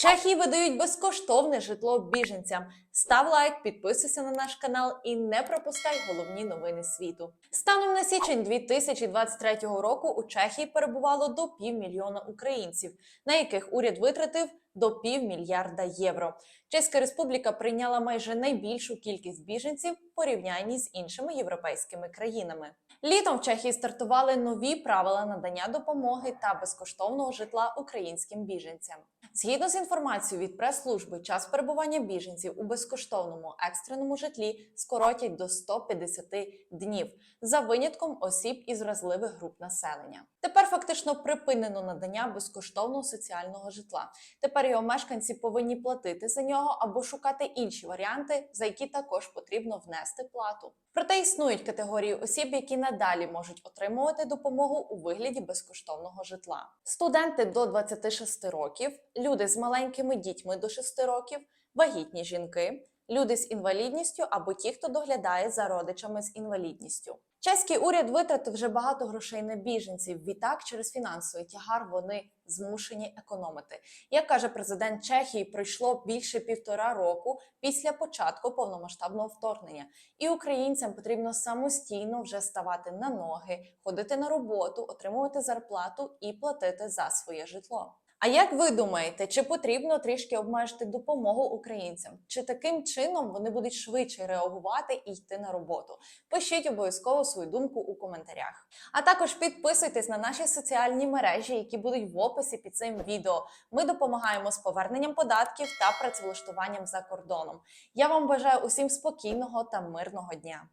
Чехії видають безкоштовне житло біженцям. Став лайк, підписуйся на наш канал і не пропускай головні новини світу. Станом на січень 2023 року у Чехії перебувало до півмільйона українців, на яких уряд витратив до півмільярда євро. Чеська республіка прийняла майже найбільшу кількість біженців в порівнянні з іншими європейськими країнами. Літом в Чехії стартували нові правила надання допомоги та безкоштовного житла українським біженцям. Згідно з інформацією від прес-служби, час перебування біженців у безкоштовному екстреному житлі скоротять до 150 днів за винятком осіб із вразливих груп населення. Тепер фактично припинено надання безкоштовного соціального житла. Тепер його мешканці повинні платити за нього або шукати інші варіанти, за які також потрібно внести плату. Проте існують категорії осіб, які надалі можуть отримувати допомогу у вигляді безкоштовного житла. Студенти до 26 років, люди з маленькими дітьми до 6 років, вагітні жінки, люди з інвалідністю або ті, хто доглядає за родичами з інвалідністю. Чеський уряд витратив вже багато грошей на біженців. Відтак, через фінансовий тягар вони змушені економити. Як каже президент Чехії, пройшло більше півтора року після початку повномасштабного вторгнення, і українцям потрібно самостійно вже ставати на ноги, ходити на роботу, отримувати зарплату і платити за своє житло. А як ви думаєте, чи потрібно трішки обмежити допомогу українцям? Чи таким чином вони будуть швидше реагувати і йти на роботу? Пишіть обов'язково свою думку у коментарях. А також підписуйтесь на наші соціальні мережі, які будуть в описі під цим відео. Ми допомагаємо з поверненням податків та працевлаштуванням за кордоном. Я вам бажаю усім спокійного та мирного дня.